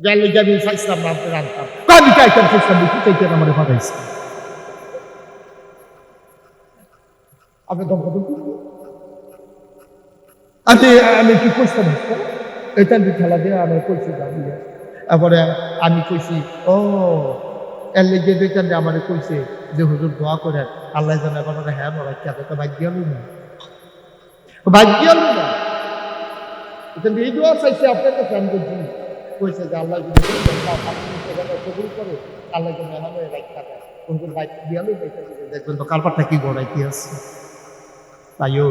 গেলে যাবি চাইছিলাম না রাখতাম আমি কি আমার আপনি আমি আমি কি এটা আমি খেলা দিয়ে আমি কইছি তারপরে আমি কইছি, ও, এর লেগে দেখেন আমার কইছে যে হুজুর দোয়া করে আল্লাহ এখন ওরা হ্যাঁ বলা কে তো ভাগ্য হলো না ভাগ্য হলো না এই দোয়া চাইছে আপনার কাছে, আমি কইছে যে আল্লাহ যদি কবুল করে, আল্লাহ যেন এমন রাখতে দেয় হুজুর বাইক দিয়ালো দেখবেন তো কারবারটা কি গড়াই কি আছে। তাইও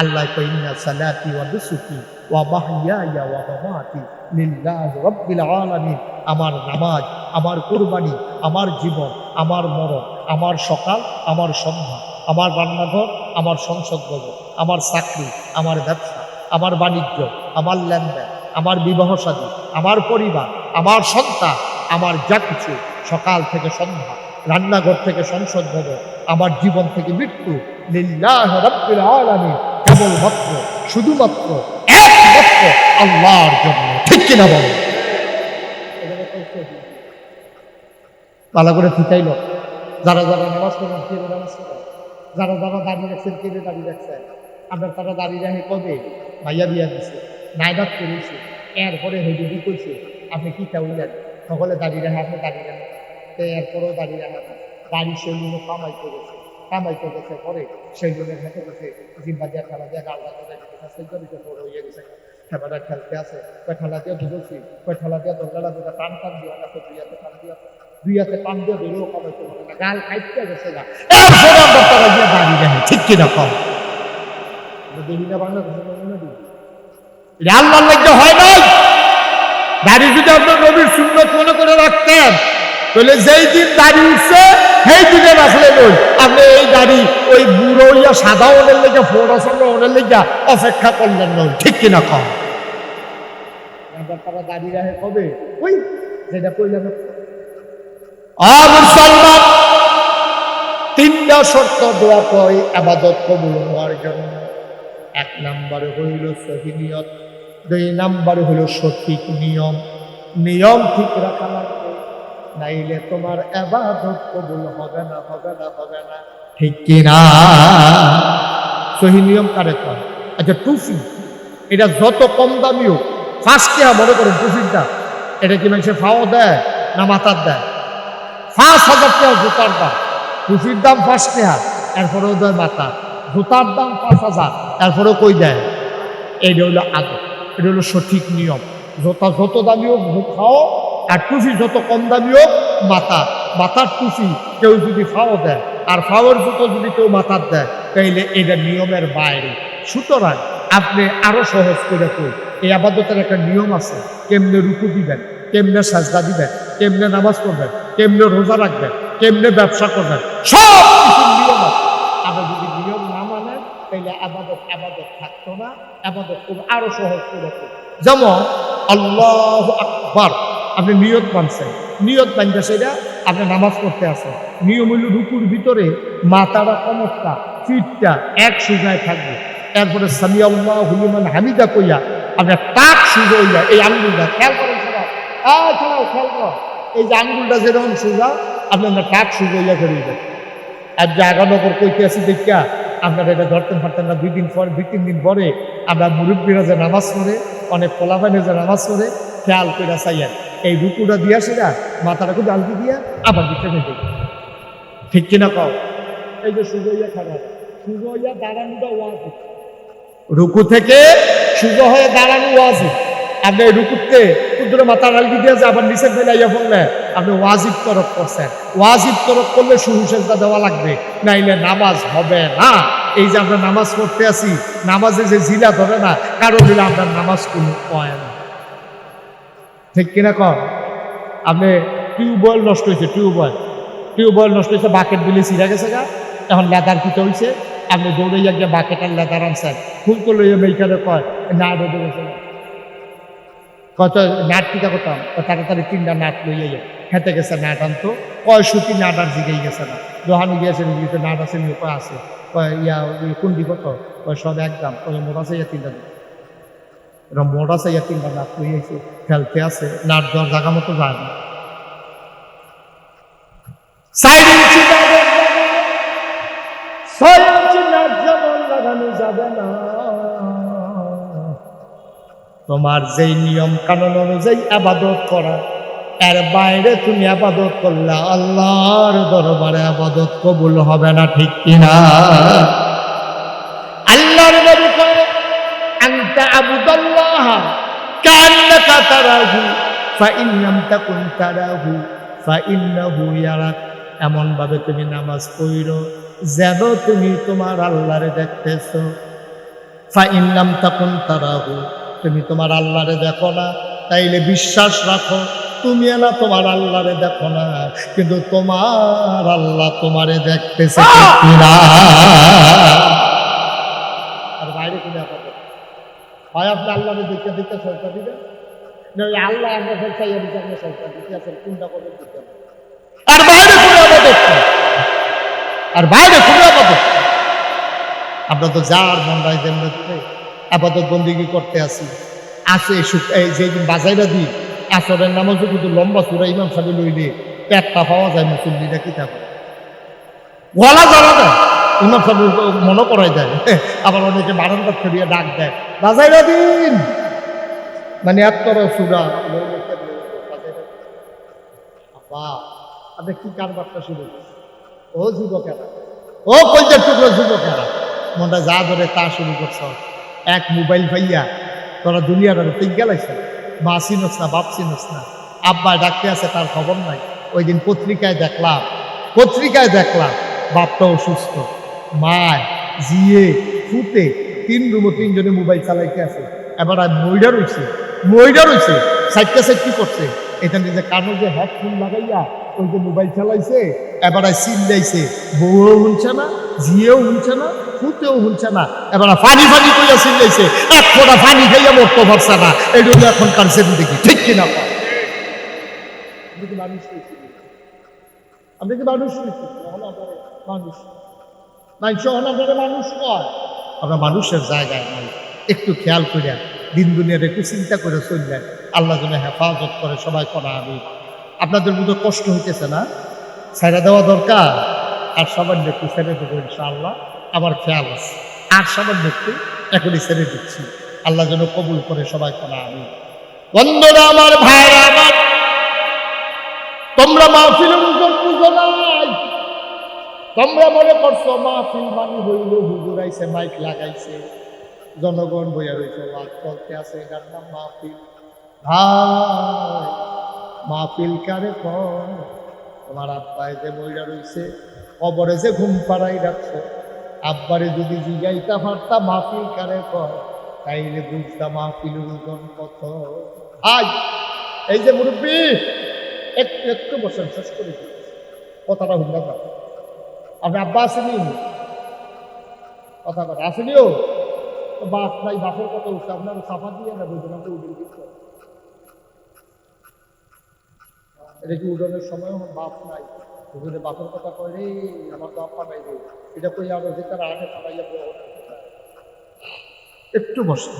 আল্লাহ কইনা সালাতি ওয়া দুসুকি ওয়া মাহইয়ায়া ওয়া মামাতি লিল্লাহি রাব্বিল আলামিন। আমার নামাজ, আমার কুরবানি, আমার জীবন, আমার মরণ, আমার সকাল, আমার সন্ধ্যা, আমার রান্নাঘর, আমার সংসদ ভবন, আমার চাকরি, আমার ব্যবসা, আমার বাণিজ্য, আমার লেনদেন আমার বিবাহ সাদী, আমার পরিবার, আমার সন্তান, আমার যা কিছু। সকাল থেকে সন্ধ্যা, রান্নাঘর থেকে সংসদ ভবন, আমার জীবন থেকে মৃত্যু। কেবলমাত্র, শুধুমাত্র একমাত্র আল্লাহর জন্য। ঠিক কিনা বলো? ভালো করে ফিটাইল যারা যারা নামাজ পড়েন, কে নামাজ পড়েন যারা যারা দাঁড়িয়ে রাখছেন, কে দাঁড়িয়ে রাখছেন? আপনার তারা দাঁড়িয়ে রাখে কবে? ভাইয়া বিয়া দিছে। নাইবাদ করেছে এরপরে হেডুডি করছে আপনি কি চাইলেন সকলে দাঁড়িয়ে রাখে আপনি দাঁড়িয়ে রাখেন। তো এরপরেও দাঁড়িয়ে রাখা দাড়ি সেলুনে কামাই করেছে কামাই করেছে পরে সেলুনের হাতে গেছে জিম্বা দিয়ে খেলা দিয়ে গাল গাছ বড় হয়ে গেছে। খেলাটা খেলতে আছে কয় ঠেলা দিয়ে কয় ঠেলা দিয়ে দুটা টান টান দিয়ে দুই হাতে টান দিয়ে দুই হাতে টান দিয়ে ধরেও কামাইতে পারে না গাল খাইতে গেছে না এরপরে আমরা তারা দিয়ে দাঁড়িয়ে রাখে ঠিক কিনা কম দেখি না বাংলাদেশে নমুনা দিই এটা আল্লাহর হয় দাড়ি যদি আপনার নবীর মনে করে রাখতেন, তাহলে যেই দিন দাড়ি উঠছে, সেই দিনে রাখলে আপনি এই ওই বুড়ো ইয়া সাদা ওনের লেগে ওনের লেগে অপেক্ষা করলেন ঠিক কিনা কম দাড়ি রাখে কবে? ওই যেটা মুসলমান, তিনটা শর্ত দোয়া কয় আবাদত কবুল হওয়ার জন্য এক নম্বরে হইল সহিনিয়ত দুই নাম্বার হইল সঠিক নিয়ম। নিয়ম ঠিক রাখা লাগবে, নাইলে তোমার আবাদত কবুল হবে না হবে না হবে না। ঠিক কিনা সহি নিয়ম কারে কয়? আচ্ছা টুফি এটা যত কম দামি হোক ফার্স্ট মনে করেন দাম এটা কি মানুষের ফাও দেয় না মাথার দেয়? পাঁচ হাজার টাকা জুতার দাম টুফির দাম ফার্স্ট টাকা এরপরেও দেয় মাথা। জুতার দাম পাঁচ হাজার, এরপরেও কই দেয়? এইটা হলো আদর এটা হলো সঠিক নিয়ম। জোতা যত দামি হোক খাও, আর টুফি যত কম দামি হোক মাথা। মাথার টুফি কেউ যদি ফাও দেয়, আর ফাওয়ের জুতো যদি কেউ মাথার দেয়, তাইলে এটা নিয়মের বাইরে। সুতরাং আপনি আরও সহজ করে কই, এই আবাদতের একটা নিয়ম আছে, কেমনে রুকু দিবেন, কেমনে সাজদা দিবেন, কেমনে নামাজ পড়বেন, কেমনে রোজা রাখবেন, কেমনে ব্যবসা করবেন, সব কিছুর নিয়ম আছে। মানেন আবাদত আবাদত থাকতো না, আবাদত আরও সহজ করে যেমন, আল্লাহ আপনি নিয়ত মানছেন নিয়ত মানতে সেটা আপনি নামাজ পড়তে আসেন নিয়ম হইল রুকুর ভিতরে মাথাটা কমরটা ফিটটা এক সুজায় থাকবে। এরপরে সামি আল্লাহ হুলিমান হামিদা কইয়া আপনার টাক সুজা হইয়া এই আঙ্গুলটা খেয়াল করেন সবাই। চলো খেয়াল করো। এই যে আঙ্গুলটা যেরকম সুজা, আপনি আপনার টাক সুজা হইয়া আর যে আগানগর কইতে আসি দেখিয়া আপনারা এটা ধরতেন পারতেন না। দুই দিন পর, দুই, তিন দিন পরে আমরা মুরব্বীরা যে নামাজ পড়ে, অনেক পোলাপানে যে নামাজ পড়ে, খেয়াল করে চাইয়েন এই রুকুটা দিয়া সেটা মাথাটা খুব আলতি দিয়া আবার দিতে নেবে ঠিক কিনা কও? এই যে সুজইয়া খারাপ সুজইয়া দাঁড়ানোটা ওয়াজ রুকু থেকে সুজো হয়ে দাঁড়ানো ওয়াজিব। আপনি রুকুতে কুদ্র মাথা দিয়ে যে আবার নিচে ফেলাইয়া বললে, আপনি ওয়াজিব তরফ করছেন। ওয়াজিব তরফ করলে শুরু সেজদা দেওয়া লাগবে, নাইলে নামাজ হবে না। এই যে আমরা নামাজ পড়তে আছি, নামাজে যে জিলা ধরে না কারও দিলে আপনার নামাজ কোনো হয় না। ঠিক কিনা কর আপনি টিউবওয়েল নষ্ট হয়েছে, টিউবওয়েল। টিউবওয়েল নষ্ট হয়েছে, বাকেট দিলে ছিঁড়া গেছে গা। এখন লেদার কিতে হয়েছে আপনি দৌড়াইয়া গিয়ে বাকেটের লেদার আনছেন। ফুল লইয়া মেইখানে কয়, না, রোদে গেছে না। কত নাট কিতা করতাম তাড়াতাড়ি তিনটা নাট লইয়া যায় খেতে গেছে নাট আনতো। কয়, সুতি নাট আর জিগেই গেছে না। দোহানি গিয়েছে, নিজেতে নাট আছে নিয়ে কয় আছে। ইয়া কোনটি কত কয়, সব একদম কয় মোট আছে ইয়া তিনটা দিন এরা মোড়া চাইয়া তিনবার নাক হয়েছে খেলতে আছে, নাট দেওয়ার জায়গা মতো যায় না। নাট যাবে না। তোমার যেই নিয়ম কানুন অনুযায়ী আবাদত করা, এর বাইরে তুমি আবাদত করলে আল্লাহর দরবারে আবাদত কবুল হবে না, ঠিক কিনা? আল্লাহর নবী করে আনতা আবুদাল্লাহ এমন ভাবে তুমি নামাজ পড়ো, যেন তুমি তোমার আল্লাহরে দেখতেছো। ফাইন লাম তাকুন তারাহু তুমি তোমার আল্লাহরে দেখো না তাইলে বিশ্বাস রাখো তুমি না তোমার আল্লাহরে দেখো না কিন্তু তোমার আল্লাহ তোমারে দেখতেছে আর বাইরে কোনো হয় আপনি আল্লাহরে দেখতে দেখতে সরকার দিবেন না ওই আল্লাহ আমরা সরকার দিতে কোনটা দিতে আর বাইরে কোনো আর বাইরে কোনো আমরা তো যার মন রায় আপাতত বন্দিগি করতে আসি আসে শুক- এই যে দিন বাজাইরা দিই আসরের নামাজও কিন্তু লম্বা চূড়া ইমাম সাহেব লইলে পেটটা পাওয়া যায় মুসল্লিরা কি থাকবে গলা জানা দেয়। ইমাম সাহেব মনে করাই দেয়। আবার অনেকে বারান্দা ফেরিয়ে ডাক দেয়, বাজাইরা দিন! মানে এত চূড়া আপা আপনি কি কারবারটা শুরু? ও যুবকেরা। ও কলজার টুকরো যুবকেরা। মনটা যা ধরে তা শুরু করছ। এক মোবাইল পাইয়া তোরা দুনিয়ার তিন গেলাইছ মা চিনস না, বাপ চিনস না। আব্বা ডাকতে আছে, তার খবর নাই। ওই দিন পত্রিকায় দেখলাম পত্রিকায় দেখলাম বাপটা অসুস্থ। মায়, জিয়ে, ফুটে তিন রুমো তিনজনে মোবাইল চালাইতে আছে। এবার আর মইডা রয়েছে মইডা রয়েছে সাইডটা সাইড কি করছে? এটা নিজে কানো যে হেডফোন লাগাইয়া ওই যে মোবাইল চালাইছে এবার সিল দিয়েছে। বউও শুনছে না জিয়েও শুনছে না ফুটেও শুনছে না এবার ফানি ফানি কইয়া দিয়েছে। এক ফোটা ফানি খাইয়া মরতে পারছে না এটা হলো এখনকার দেখি ঠিক কিনা মানুষ আপনি কি মানুষ মানুষ। মানুষ হন আপনারা মানুষ কয়? আমরা মানুষের জায়গায় নাই। একটু খেয়াল করিয়া দিন দুনিয়ার একটু চিন্তা করে চললেন। আল্লাহ যেন হেফাজত করে সবাই করা আমি। আপনাদের মধ্যে কষ্ট হইতেছে না? ছেড়ে দেওয়া দরকার? আর সামান্য একটু ছেড়ে দেবো ইনশাআল্লাহ। আমার খেয়াল আছে। আর সামান্য একটু এখনই ছেড়ে দিচ্ছি। আল্লাহ যেন কবুল করে সবাই করা আমি বন্ধুরা, আমার ভাইরা, আমার তোমরা মাহফিলের পুজো নাই। তোমরা মনে করছ মাহফিল মানে হইল, হুজুর মাইক লাগাইছে। জনগণ বইয়া রয়েছে আছে মাহফিল। ভাই মাহফিল কারে কর তোমার আব্বায় যে বইয়া রয়েছে কবরে যে ঘুম পাড়াই রাখছো, আব্বারে যদি জিগাইতা পারতা মাহফিল কারে কর তাইলে বুঝতা মাহফিল ওজন কত? আজ এই যে মুরব্বী, একটু একটু বসেন, শেষ করে কথাটা হুন্ডা না আপনি আব্বা আসেনি? কথা কথা আসেনিও? বাপ নাই, বাপের কথা উঠছে, আপনার সাফা দিয়ে না আপনি উঠে দিচ্ছে এটা কি উঠোনের সময় বাপ নাই। উঠোনে বাপের কথা কয়, রে, আমার আব্বা নাই রে এটা কই আরও যে আগে চালাইয়া বড় একটু বসে।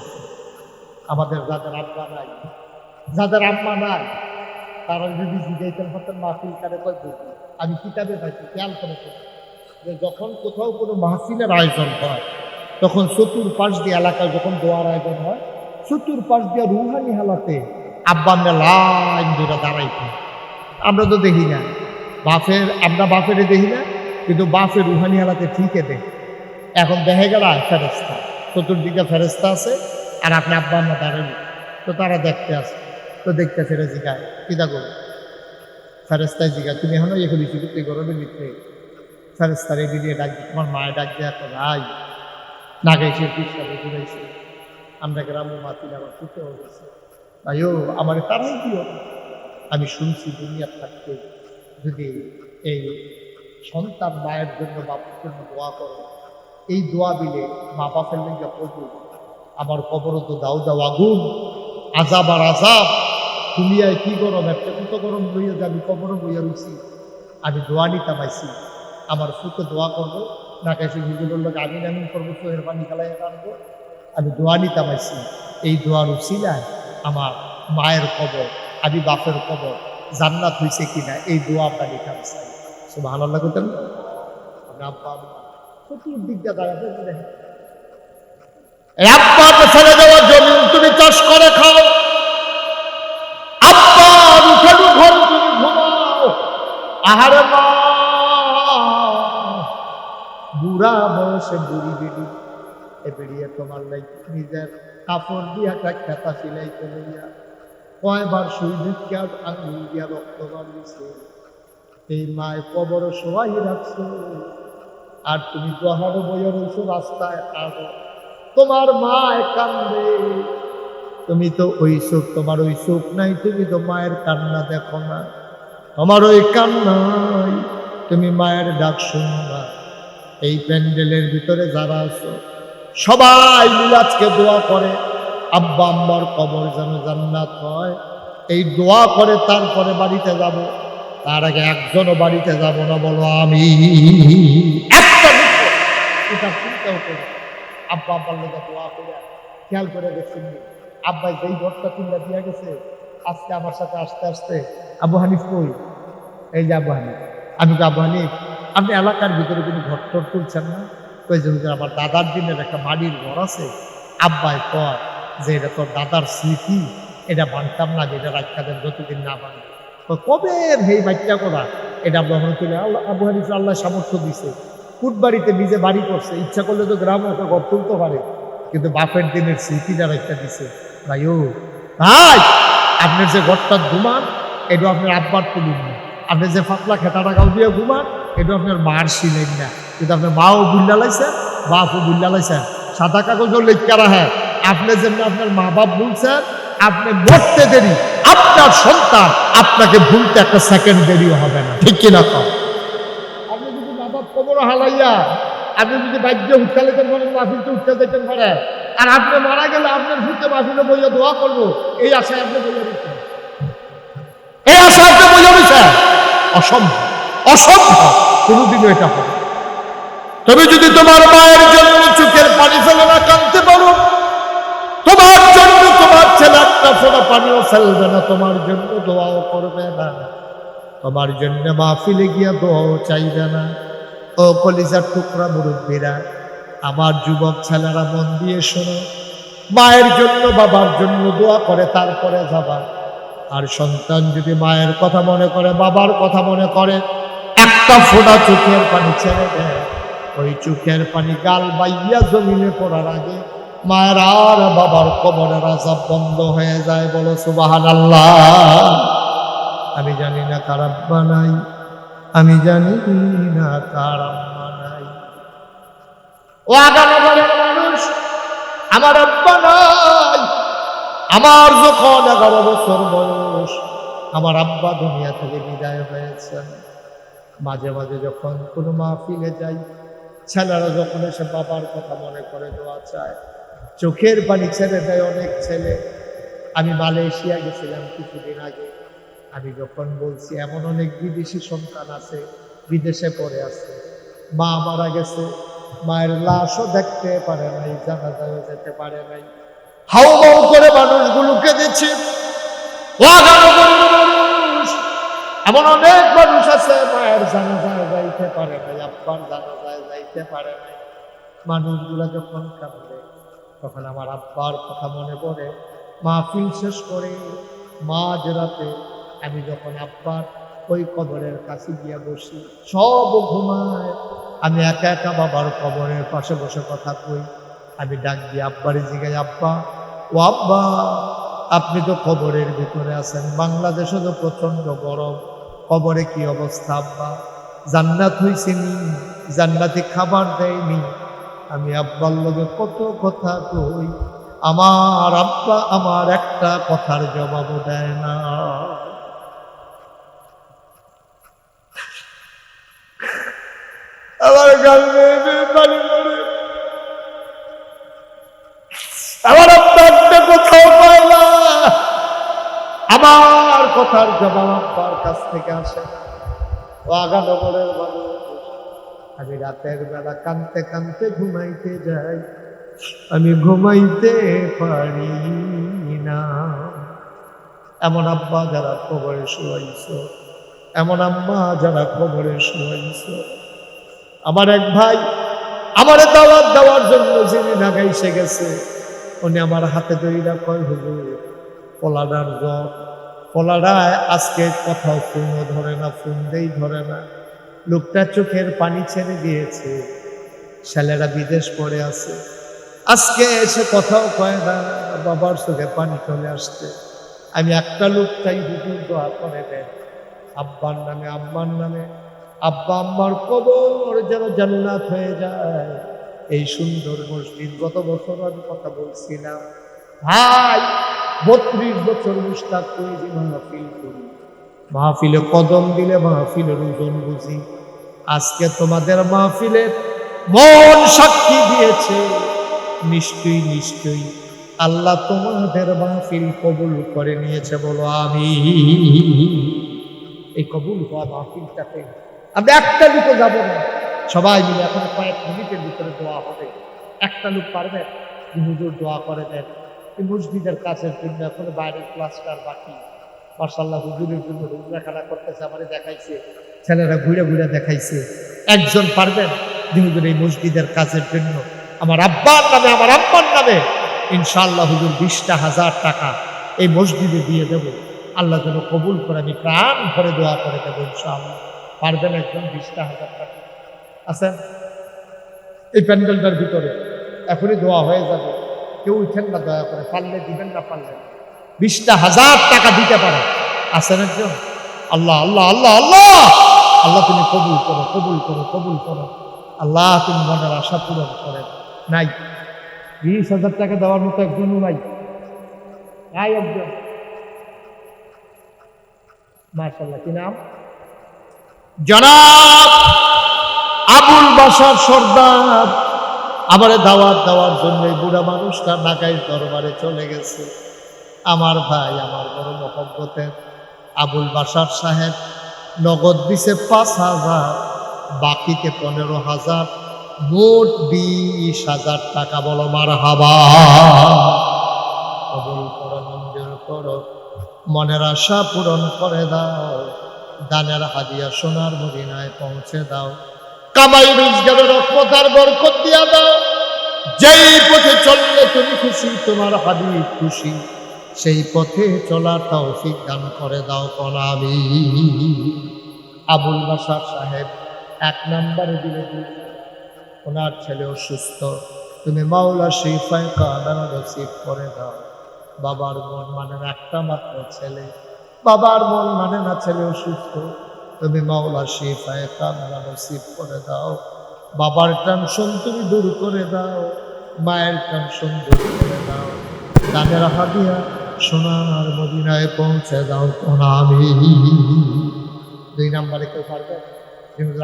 আমাদের যাদের আব্বা নাই, যাদের আম্মা নাই, তারা যদি জিজ্ঞাইতেন হতেন মাহফিল কারে কয় বুঝি? আমি কিতাবে পাইছি, খেয়াল করে যে যখন কোথাও কোনো মাহফিলের আয়োজন হয়, তখন চতুর্পাশ দিয়ে এলাকায় যখন দোয়ার আয়োজন হয়, চতুর্পাশ দিয়ে রুহানি হালাতে আব্বা ধরে দাঁড়াইতে। আমরা তো দেখি না। বাফের আমরা বাফেরে দেখি না, কিন্তু বাফের রুহানি হালাতে ঠিকই দেখ এখন দেখে গেল ফেরেস্তা চতুর্দিকে ফেরেস্তা আছে, আর আপনি আব্বা আম্মা দাঁড়ানি তো তারা দেখতে আসে তো দেখতে ফেরে জিগায় কিতা করো ফেরেস্তায় জিগায় তুমি এখনও এ করেছি তুই গরমে নিতে ফেরেস্তার এগিয়ে দিয়ে ডাক তোমার মায়ের ডাক দিয়ে একটা ভাই না পিসাবে ঘুরাইছে আমরা গ্রামের মাতি আমার ছুটে হয়ে গেছে। ভাইও আমার তারাই দিও আমি শুনছি দুনিয়ার থাকতে যদি এই সন্তান মায়ের জন্য বাপের জন্য দোয়া করো, এই দোয়া দিলে মা বাপের লেগে প্রভু আমার কবর তো দাও দাও আগুন, আজাব আর আজাব। দুনিয়ায় কি গরম, একটা কত গরম লইয়া যে আমি কবরও বইয়া রয়েছি, আমি দোয়া নিতে পাইছি। আমার ফুকে দোয়া করব না কাছে হুজুরের লোক আমি নামিন করব সোহের পানি খেলাই আনব আমি দোয়া নিতে পাইছি। এই দোয়ার উচিলায় আমার মায়ের কবর আমি বাপের কবর জান্নাত হয়েছে কিনা, এই দোয়া আমরা লিখাম চাই। সে ভালো দাঁড়াতে দেখেন। ছেড়ে দেওয়া জমি তুমি চাষ করে খাও। আব্বা তুমি আহারে বুড়া এ বেরিয়ে তোমার লাই নিজের কাপড় দিয়া একটা খেতা সিলাই দিয়া কয়বার সুই দিকে আঙুল দিয়া রক্ত বাড়িয়েছে এই মায় কবর সবাই রাখছো। আর তুমি গহারো বইয়ে রয়েছো রাস্তায় আরও তোমার মায় কান্দে। তুমি তো ওই চোখ তোমার ওই চোখ নাই, তুমি তো মায়ের কান্না দেখো না। তোমার ওই কান্নাই তুমি মায়ের ডাক শুনো না। এই প্যান্ডেলের ভিতরে যারা আছো, সবাই মিলাজকে দোয়া করে। আব্বা আম্মার কবর যেন জান্নাত হয়। এই দোয়া করে তারপরে বাড়িতে যাব। তার আগে একজনও বাড়িতে যাব না, বলো আমি আব্বা আব্বার লোকে দোয়া করে খেয়াল করে দেখছেন নি? আব্বাই যেই ঘরটা কিনলে দিয়ে গেছে, আজকে আমার সাথে আসতে আসতে আবু হানিফ কই? এই যে আবু হানিফ। আমি আবু হানিফ, আপনি এলাকার ভিতরে কোনো ঘর টর তুলছেন না? জন্য আমার দাদার দিনের একটা বাড়ির ঘর আছে। আব্বাই কয় যে এটা তোর দাদার স্মৃতি, এটা বানতাম না যে এটা রাখা দেন যতদিন না বান কবে এই বাচ্চা করা? এটা আমরা মনে করি আল্লাহ, আবু হানিফ আল্লাহ সামর্থ্য দিছে। কুটবাড়িতে নিজে বাড়ি করছে, ইচ্ছা করলে তো গ্রামে একটা ঘর তুলতে পারে, কিন্তু বাপের দিনের স্মৃতিটা একটা দিছে। ভাই, ও, ভাই, আপনার যে ঘরটার ঘুমান এটা আপনার আব্বার তুলুন না। আপনি যে পাতলা খেটা টাকাও দিয়ে ঘুমান এটা আপনার মার ছিলেন না। কিন্তু আপনার মাও বুল্লা লাইছেন বাপও বুল্লা লাইছেন সাদা কাগজও লেখা রাখে। আপনি যেমন আপনার মা বাপ বলছেন, আপনি মরতে দেরি, আপনার সন্তান আপনাকে ভুলতে একটা সেকেন্ড দেরিও হবে না। ঠিক কিনা কম? আপনি যদি মা বাপ কবর হালাইয়া, আপনি যদি বাদ্য উঠতে পারেন মাহফিলতে উঠতে যেতেন পারেন আর আপনি মারা গেলে আপনার ভূতে মাহফিলে বইয়া দোয়া করব, এই আশায় আপনি বইয়া দিচ্ছেন। এই আশায় আপনি বইয়া দিচ্ছেন? অসম্ভব। অসম্ভব। কোনোদিনও এটা হবে। তুমি যদি তোমার মায়ের জন্য চোখের পানি ফেলে না কাঁদতে পারো তোমার জন্য তোমার ছেলে একটা ফোটা পানিও ফেলবে না, তোমার জন্য দোয়াও করবে না। তোমার জন্য মাহফিলে গিয়া দোয়াও চাইবে না। ও কলিজার টুকরা মুরব্বীরা, আমার যুবক ছেলেরা মন দিয়ে শোনো। মায়ের জন্য, বাবার জন্য দোয়া করে, তারপরে যাবা। আর সন্তান যদি মায়ের কথা মনে করে, বাবার কথা মনে করে, একটা ফোঁটা চোখের পানি ছেড়ে দেয়। ওই চোখের পানি গাল বাইয়া জমিনে পড়ার আগে মায়ের আর বাবার কবরের আজাব বন্ধ হয়ে যায় বলো সুবাহান আল্লাহ আমি জানি না কার আব্বা নাই, আমি জানি না কার আম্মা নাই। ও আগামী মানুষ, আমার আব্বা নাই, আমার যখন এগারো বছর বয়স, আমার আব্বা দুনিয়া থেকে বিদায় হয়েছেন মাঝে মাঝে যখন কোনো মাহফিলে যাই, ছেলেরা যখন এসে বাবার কথা মনে করে দেওয়া চায় চোখের পানি ছেড়ে দেয় অনেক ছেলে। আমি মালয়েশিয়া গেছিলাম কিছুদিন আগে। আমি যখন বলছি, এমন অনেক বিদেশি সন্তান আছে, বিদেশে পড়ে আছে। মা মারা গেছে। মায়ের লাশও দেখতে পারে নাই, জানাজাও যেতে পারে নাই। হাউ মাউ করে মানুষগুলোকে দিচ্ছে এমন অনেক মানুষ আছে, মায়ের জানাজায় যাইতে পারে নাই, আব্বার জানাজায় যাইতে পারে নাই। মানুষগুলা যখন কাঁদে তখন আমার আব্বার কথা মনে পড়ে। মাহফিল শেষ করে মাঝ রাতে আমি যখন আব্বার ওই কবরের কাছে গিয়া বসি, সব ঘুমায়। আমি একা একা বাবার কবরের পাশে বসে কথা কই। আমি ডাক দিয়ে আব্বারে জিগাই আব্বা, ও আব্বা, আপনি তো কবরের ভিতরে আছেন, বাংলাদেশে তো প্রচণ্ড গরম। কবরে কি অবস্থা, আব্বা? জান্নাত হইছেনি জান্নাতে খাবার দেয়নি? আমি আব্বার লগে কত কথা কই, আমার আব্বা আমার একটা কথার জবাবও দেয় না। আমার গাল পানি কোথাও পায় না। আমার কথার জবাব আব্বার কাছ থেকে আসে না। ও আগানগরের মানুষ। আমি রাতের বেলা কানতে কানতে ঘুমাইতে যাই। আমি ঘুমাইতে পারি না। এমন আব্বা যারা কবরে শুয়াইছ, এমন আম্মা যারা কবরে শুয়াইছ, আমার এক ভাই আমার দাওয়াত দেওয়ার জন্য যিনি ঢাকাইসে গেছে, উনি আমার হাতে দইরা কয়, হুজুর পলাডার জ্বর পলাডায় আজকে কোথাও ফোনও ধরে না, ফোন দেই ধরে না। লোকটা চোখের পানি ছেড়ে দিয়েছে। ছেলেরা বিদেশ পড়ে আছে। আজকে এসে কথাও কয় না, বাবার চোখে পানি চলে আসছে। আমি একটা লোক চাই দোয়া করে দেন আব্বার নামে আব্বার নামে। আব্বা, আম্মার কবর যেন জান্নাত হয়ে যায়। এই সুন্দর মসজিদ, গত বছর আমি কথা বলছিলাম। ভাই, বত্রিশ বছর মুস্তাক যে মাহফিল করি। মাহফিলে কদম দিলে মাহফিলের ওজন বুঝি। আজকে তোমাদের মাহফিলের মন সাক্ষী দিয়েছে। নিশ্চয়ই নিশ্চয়ই। আল্লাহ তোমাদের মাহফিল কবুল করে নিয়েছে বলো আমি এই কবুল হওয়া মাহফিলটাতে আমরা একটা দিকে যাব না। সবাই মিলে এখন কয়েক মিনিটের ভিতরে দোয়া হবে। একটা লোক পারবে? হুজুর দোয়া করে দেন। মসজিদের কাছের জন্য এখন বাইরের ক্লাসটার বাকি। মার্শাল্লাহ হুজুরের জন্য হুজুরা খেলা করতেছে, আমারে দেখাইছে, ছেলেরা ঘুরে ঘুরে দেখাইছে, একজন পারবেন যে এই মসজিদের কাজের জন্য। আমার আব্বার নামে, আমার আব্বার নামে, ইনশাআল্লাহ হুজুর বিশটা হাজার টাকা এই মসজিদে দিয়ে দেব। আল্লাহ যেন কবুল করে, আমি প্রাণ ভরে দোয়া করে দেবো, ইনশাআল্লাহ। পারবেন একজন বিশটা হাজার টাকা। আছেন এই প্যান্ডেলটার ভিতরে এখনই দোয়া হয়ে যাবে। কেউ উঠেন না দয়া করে, পারলে দিবেন না পারলে না। বিশটা হাজার টাকা দিতে পারে। আছেন একজন আল্লাহ আল্লাহ আল্লাহ আল্লাহ! আল্লাহ তুমি কবুল করো কবুল করো কবুল করো। আল্লাহ তুমি মনের আশা পূরণ করেন নাই। বিশ হাজার টাকা দেওয়ার মতো একজনও নাই। নাই একজন। মার্শাল্লাহ কি নাম? জনাব আবুল বাসার সর্দার। আমারে দাওয়াত দেওয়ার জন্য বুড়া মানুষটা ঢাকায় দরবারে চলে গেছে। আমার ভাই, আমার বড় মহব্বতের আবুল বাসার সাহেব, নগদ দিছে পাঁচ হাজার, বাকিতে পনেরো হাজার, মোট বিশ হাজার টাকা বলো মার হাবা মনের আশা পূরণ করে দাও, দানের হাদিয়া সোনার মদিনায় পৌঁছে দাও। কামাই রোজগারের রকমতার বরকত দিয়া দাও। যেই পথে চললে তুমি খুশি, তোমার হাবিব খুশি। সেই পথে চলার তৌফিক দান করে দাও কলামি। আবুল বাসার সাহেব এক নম্বরে দিলে ওনার ছেলে অসুস্থ তুমি মাওলা শিফায় কাদানা রসিদ করে দাও। বাবার মন মানে না একটা মাত্র ছেলে। বাবার মন মানে না ছেলে অসুস্থ তুমি মাওলা শিফায় কাদানা রসিদ করে দাও। বাবার টেনশন তুমি দূর করে দাও। মায়ের টেনশন দূর করে দাও। দানের হাদিয়া সোনার মদিনায় পৌঁছে দাও আমি। দুই নাম্বারে কেউ পারবে?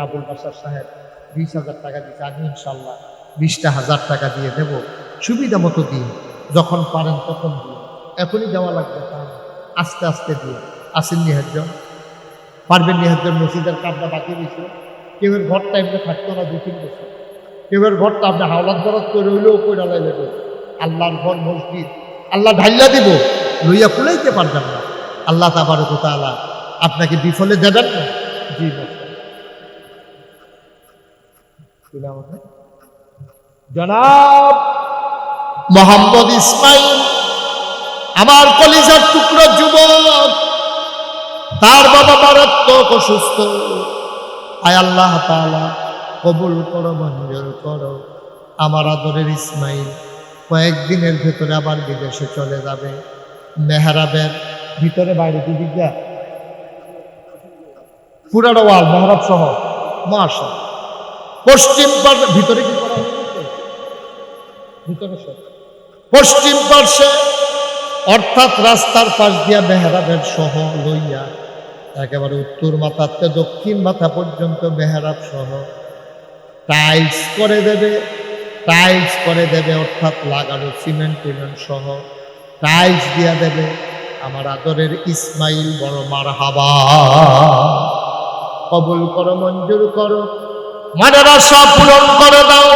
আবুল বাসার সাহেব, বিশ হাজার টাকা দিতে আমি ইনশাল্লাহ বিশটা হাজার টাকা দিয়ে দেব। সুবিধা মতো দিন, যখন পারেন তখন দিন। এখনই দেওয়া লাগবে তা আস্তে আস্তে দিয়ে আসেন নিহাজন পারবেন নিহাজন মসজিদের কামটা বাকি দিয়েছিল কেউ এর ঘরটা এমনি থাকতো না দু তিন বছর। কেউ এর ঘরটা আপনি হাওলাত বরাত করে হইলেও কইরা লাইলে আল্লাহর ঘর মসজিদ আল্লাহ ঢাইলা দিব, লইয়া ফুলাইতে পারবেন না। আল্লাহ তাবার তাআলা আপনাকে বিফলে দেবেন না। জি? জনাব মোহাম্মদ ইসমাইল, আমার কলিজার টুকরো যুবক, তার বাবা মারাত্মক অসুস্থ। আয় আল্লাহ তাআলা, কবুল করো মঞ্জুর করো আমার আদরের ইসমাইল কয়েকদিনের ভেতরে আবার বিদেশে চলে যাবে। মেহরাবের ভিতরে বাইরে কি দিকটা পুরানো ওয়াল মেহরাব সহ। মাসা পশ্চিম পার্শ্বে ভিতরে কি করা ভিতরে পশ্চিম পার্শ্বে, অর্থাৎ রাস্তার পাশ দিয়া মেহরাবের সহ লইয়া, একেবারে উত্তর মাথাতে দক্ষিণ মাথা পর্যন্ত মেহরাব সহ টাইলস করে দেবে। টাইলস করে দেবে, অর্থাৎ লাগানো সিমেন্ট টিমেন্ট সহ। টাইলস দিয়া দেবে, আমার আদরের ইসমাইল বড় মার হাবা কবুল করো, মঞ্জুর করো মনের আশা পূরণ করে দাও।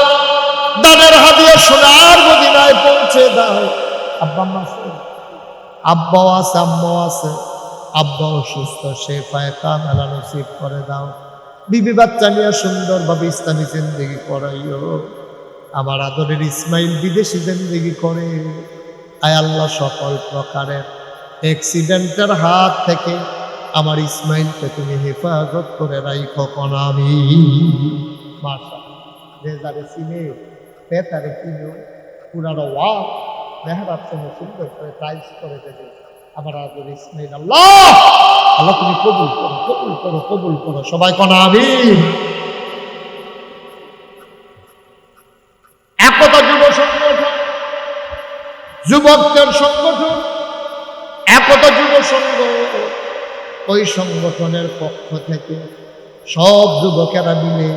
দানের হাদিয়া সোনার মদিনায় পৌঁছে দাও। আব্বা আছে? আব্বাও আছে, আম্মাও আছে। আব্বা অসুস্থ সে পায়ে কামেলা নসিব করে দাও। বিবি বাচ্চা নিয়ে সুন্দরভাবে ইসলামী জিন্দিগি করাইও আমার আদরের ইসমাইল বিদেশি জিন্দিগি করে। আয় আল্লাহ, সকল প্রকারের অ্যাক্সিডেন্টের হাত থেকে আমার ইসমাইলকে তুমি হেফাজত করে রাইখো কনামি। মাশা যে যারে চিনে সে তারে পুরানো ওয়াল মেহরাত সহ সুন্দর করে টাইলস করে দেবে আমার আদর ইসমাইল। আল্লাহ! আল্লাহ তুমি কবুল করো কবুল করো কবুল করো। সবাই কনা আমি একতা যুব সংগঠন যুবকদের সংগঠন, একতা যুব সংঘ, ওই সংগঠনের পক্ষ থেকে সব যুবকেরা মিলে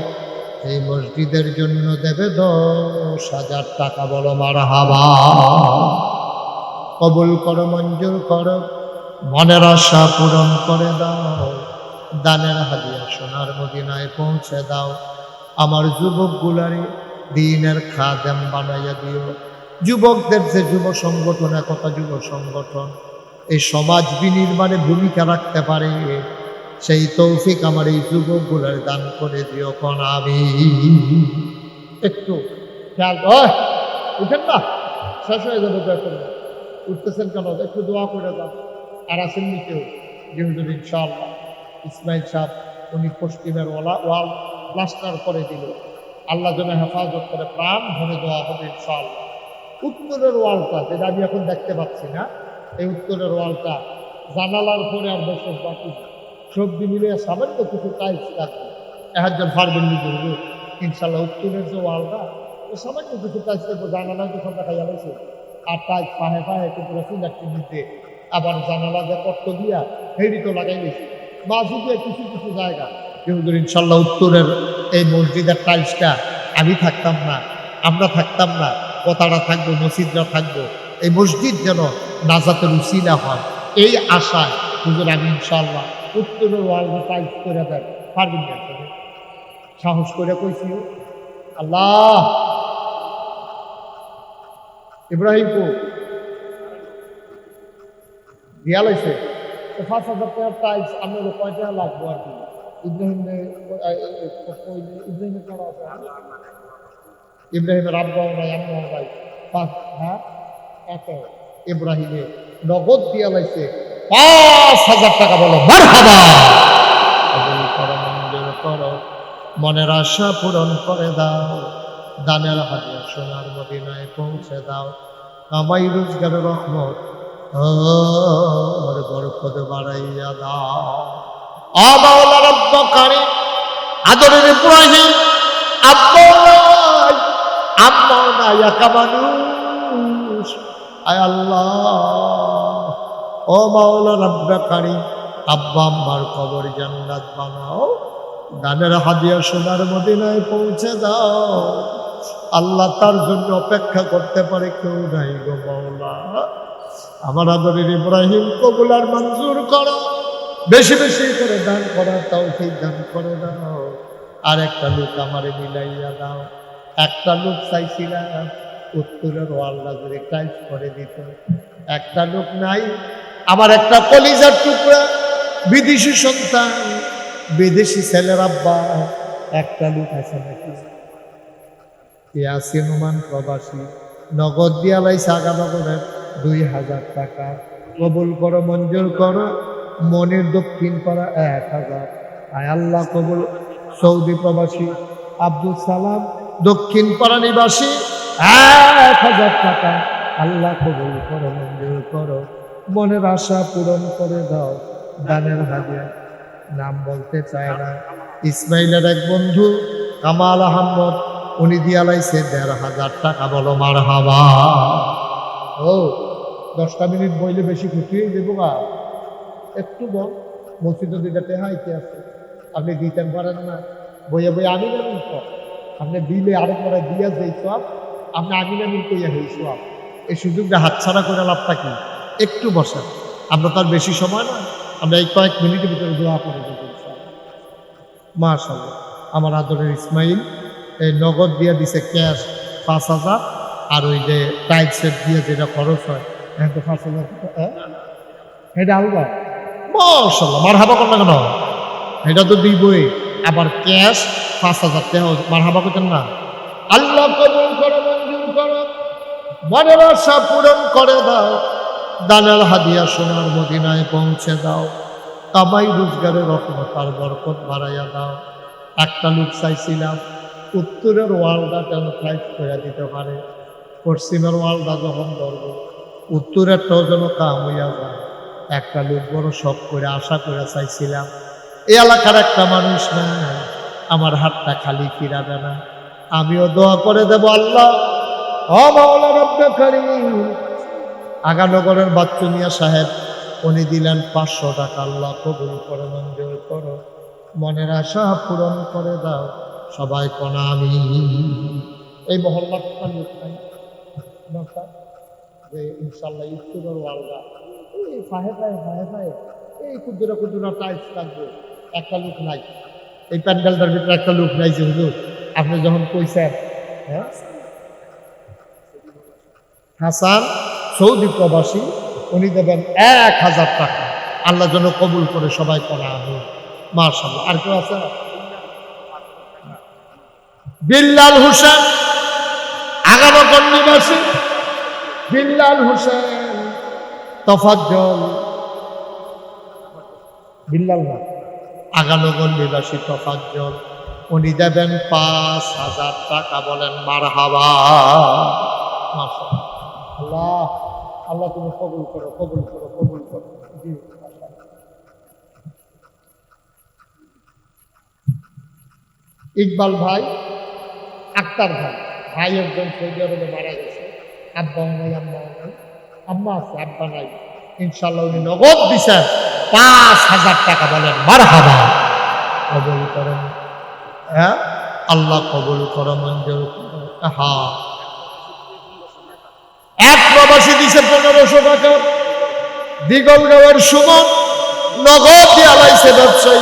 এই মসজিদের জন্য দেবে দশ হাজার টাকা বলো মার হাবা কবুল করো, মঞ্জুর করো, মনের আশা পূরণ করে দাও, দানের হাদিয়া সোনার মদিনায় পৌঁছে দাও। আমার যুবকগুলারে দিনের খাদেম বানাইয়া দিও। যুবকদের যে যুব সংগঠন, একতা যুব সংগঠন, এই সমাজ বিনির্মাণে ভূমিকা রাখতে পারে, সেই তৌফিক আমার এই যুবকগুলার দান করে দিও কন আমি একটু খেয়াল উঠেন না, শেষ হয়ে যাবে দয়া উঠতেছেন কেন? একটু দোয়া করে দাও আর আসেন নি কেউ? যেহুদুর ইনশাআল্লাহ। ইসমাইল সাহ উনি পশ্চিমের ওলা, ওয়াল, প্লাস্টার করে দিল। আল্লাহ যেন হেফাজত করে, প্রাণ ধরে দেওয়া হবে ইনশাআল্লাহ। উত্তরের ওয়ালটা, যেটা আমি এখন দেখতে পাচ্ছি না, এই উত্তরের ওয়ালটা জানালার পরে আর বসে বাকি সবজি মিলে সামান্য কিছু টাইলস রাখবে। একজন পারবেন নিজে হবে ইনশাল্লাহ উত্তরের যে ওয়ালটা, ও সামান্য কিছু টাইলস রাখব জানালায় তো সব দেখা যাচ্ছে আর টাইলস পাহে পাহে কিন্তু সিলেক্ট দিতে আবার জানালা যে কষ্ট দিয়া হেরি তো লাগাই গেছি মাঝে দিয়ে কিছু কিছু জায়গা। যেহেতু ইনশাল্লাহ উত্তরের এই মসজিদের টাইলসটা আমি থাকতাম না, আমরা থাকতাম না। কথাটা থাকব মসজিদরা থাকব। এই মসজিদ যেন নাজাতের উসিলা হয়। এই আশায় হুজুর আমি ইনশাল্লাহ ওয়ালটা টাইলস করে দেন পারবেন সাহস করে কইছি আল্লাহ! ইব্রাহিমপুর দিয়া লাইছে পাঁচ হাজার টাকার টাইলস আপনার কয় লাগবো আর কি? ইব্রাহিমে ইব্রাহিমের ইব্রাহিমের আব্বাও নাই আম্মাও নাই পাঁচ হ্যাঁ? এত ইব্রাহিমে নগদ দিয়া লাইছে। পাঁচ হাজার টাকা বলো মনের আশা পূরণ করে দাও। দানের হাতে সোনার মদিনায় পৌঁছে দাও। কামাই রোজগারের রহমত বরকত বাড়াইয়া দাও। আদরের ইব্রাহিম আব্বাও নাই আম্মাও নাই একা মানুষ আয় আল্লাহ। ও মাওলা রব্বাকারী, আব্বা আম্মার কবর জান্নাত বানাও। দানের হাদিয়া সোনার মদিনায় পৌঁছে দাও আল্লাহ তার জন্য অপেক্ষা করতে পারে কেউ নাই গো মাওলা। আমার আদরের ইব্রাহিম কবুলার মঞ্জুর করো। বেশি বেশি করে দান করার তাও সেই দান করে দাও। আর একটা লোক আমারে মিলাইয়া দাও। একটা লোক চাইছিলাম, উত্তরের ওয়াল্লা করে টাইপ করে দিত। একটা লোক নাই আমার একটা কলিজার টুকরা, বিদেশি সন্তান, বিদেশি ছেলের আব্বা, একটা লোক আছে নাকি? ইয়াসিন ওমান প্রবাসী। নগদ দিয়া লাইছে আগানগরের দুই হাজার টাকা। কবুল করো, মঞ্জুর করো, মনের দক্ষিণ পাড়া এক হাজার। আয় আল্লাহ কবুল। সৌদি প্রবাসী আব্দুল সালাম দক্ষিণ পাড়া নিবাসী, এক হাজার টাকা। আল্লাহ কবুল করো, মঞ্জুর করো। মনের আশা পূরণ করে দাও। দানের হাজিয়া নাম বলতে চায় না। ইসমাইলের এক বন্ধু, কামাল আহমদ উনি দিয়া লাইছে দেড় হাজার টাকা। বলো মার হাবা ও, দশটা মিনিট বইলে বেশি খুশি যাব গা। একটু বল মসজিদে দুইটা টেহা ইতি আছে। আপনি দিতেন পারেন না। বইয়ে বইয়ে আমি না মিল আপনি দিলে আরেকবার দিয়া যেই সব আপনি আমি না মিল কইয়া হেই সব। এই সুযোগটা হাতছাড়া করে লাভটা কি? একটু বসেন। আমরা তার বেশি সময় না। আমরা এই কয়েক মিনিটের ভিতরে দোয়া করে দেবো মাশাল্লাহ আমার আদরের ইসমাইল এই নগদ দিয়া দিছে ক্যাশ পাঁচ হাজার, আর ওই যে টাইট সেট দিয়ে যেটা খরচ হয় এখন তো পাঁচ হাজার হ্যাঁ? এটা আলগা? মার্শাল্লাহ মার হাবা করলে কেন এটা তো দিবই। আবার ক্যাশ পাঁচ হাজার টাকা হাবা করতেন না। আল্লাহ কবুল করো, মঞ্জুর করো, মনের আশা পূরণ করে দাও দানার হাদিয়া সোনার মদিনায় পৌঁছে দাও কামাই রোজগারের রকমতার বরকত বাড়াইয়া দাও। একটা লোক চাইছিলাম, উত্তরের ওয়ালটা যেন ফাইট করে দিতে পারে, পশ্চিমের ওয়ালটা যখন ধরব, উত্তরেরটাও যেন কাম হইয়া যায়। একটা লোক বড় শখ করে আশা করে চাইছিলাম এলাকার একটা মানুষ নাই আমার হাতটা খালি ফিরাবে না। আমিও দোয়া করে দেব আল্লাহ। আগানগরের বাচ্চুমিয়া সাহেব, উনি দিলেন পাঁচশো টাকা। আল্লাহ কবুল করে, মঞ্জুর করো। মনের আশা পূরণ করে দাও। সবাই কনা আমি। এই মহল্লার ইনশাল্লাহ ইস্তুরের ওয়ালদা এই ফাহে ফাহে ফাহে ফাহে। এই কুদুরা কুদুরা টাইলস থাকবে একটা লোক নাই। এই প্যান্ডেলটার ভিতরে একটা লোক নাই যে হুজুর, আপনি যখন কইছেন হ্যাঁ? হাসান সৌদি প্রবাসী, উনি দেবেন এক হাজার টাকা। আল্লাহ যেন কবুল করে সবাই করা আমি মার্শাল্লাহ আর কেউ আছে? বিল্লাল হোসেন আগামকর নিবাসী। বিল্লাল হোসেন, তফাজ্জল। বিল্লাল না। আগানগর নিবাসী তফাজ্জল উনি দেবেন পাঁচ হাজার টাকা বলেন মার হাবা আল্লাহ আল্লাহ তুমি কবুল করো কবুল করো কবুল করো। ইকবাল ভাই, আক্তার ভাই ভাই একজন সৌদি আরবে মারা গেছে। আব্বাও নাই আম্মাও নাই। আম্মা আছে, আব্বা নাই। ইনশাল্লাহ উনি নগদ দিছেন। পাঁচ হাজার টাকা বলেন মার হাবা কবুল করেন। হ্যাঁ? আল্লাহ কবুল করো মঞ্জুর এক প্রবাসী দিছে পনেরোশো টাকা। দিগলগাঁওয়ের সুমন নগদ আলাইছে ব্যবসায়ী।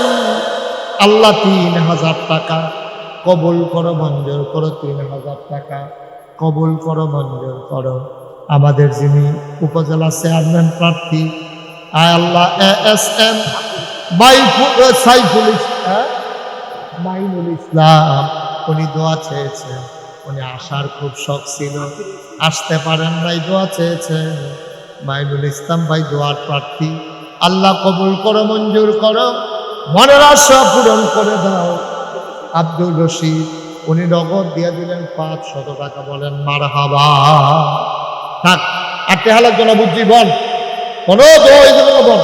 আল্লাহ তিন হাজার টাকা। কবল করো, মঞ্জুর করো, তিন হাজার টাকা। কবল করো, মঞ্জুর করো। আমাদের যিনি উপজেলা চেয়ারম্যান প্রার্থী, আয় আল্লাহ এস এম সাইফুল হ্যাঁ? মাইনুল ইসলাম, উনি দোয়া চেয়েছেন। উনি আসার খুব শখ ছিল। আসতে পারেন নাই, দোয়া চেয়েছেন। মাইনুল ইসলাম ভাই দোয়ার প্রার্থী, আল্লাহ কবুল করো, মঞ্জুর করো, মনের আশা পূরণ করে দাও। আব্দুল রশিদ, উনি নগদ দিয়ে দিলেন পাঁচ শত টাকা, বলেন মার হাবা থাক, আর টেহালার জন্য বুঝছি বল কোনো দোয়া হইতে পারো বল।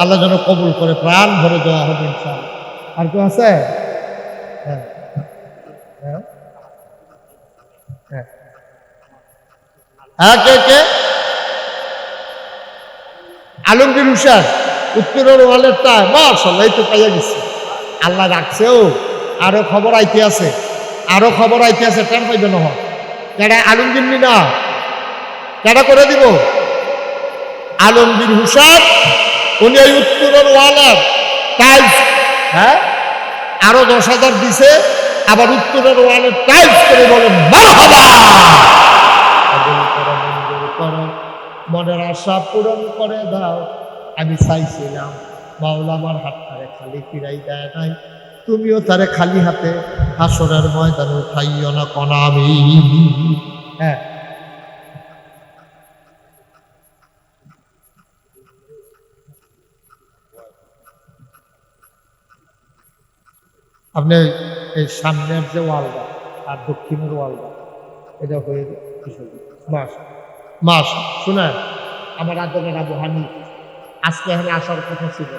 আল্লাহ যেন কবুল করে, প্রাণ ভরে দেওয়া হবে আর কেউ আছে? হ্যাঁ। হ্যাঁ। হ্যাঁ। হ্যাঁ কে কে? আলমগীর হুসান উত্তরের ওয়ালের তা মার্শাল্লাহ এই তো পাইয়া গেছে। আল্লাহ রাখছে ও আরও খবর আইতে আছে, আরও খবর আইতে আছে কেন পাইবে নহ কেডা আলমগীর নি না করে দিব? আলমগীর হুসান উনি ওই উত্তরের ওয়ালের টাইলস হ্যাঁ? আরও দশ হাজার দিছে, আবার উত্তরের ওয়ালের টাইলস করে বলে মনের আশা পূরণ করে দাও। আমি চাইছিলাম মাওলা আমার হাত হাতটারে খালি ফিরাই দেয় নাই। তুমিও তারে খালি হাতে হাসরের ময়দানে উঠাইও না কনা হ্যাঁ? আপনি এই সামনের যে ওয়ালটা আর দক্ষিণের ওয়ালটা, এটা হয়ে মাস মাস, শোনেন, আমার আদরের আবু হানি আজকে এখানে আসার কথা ছিল।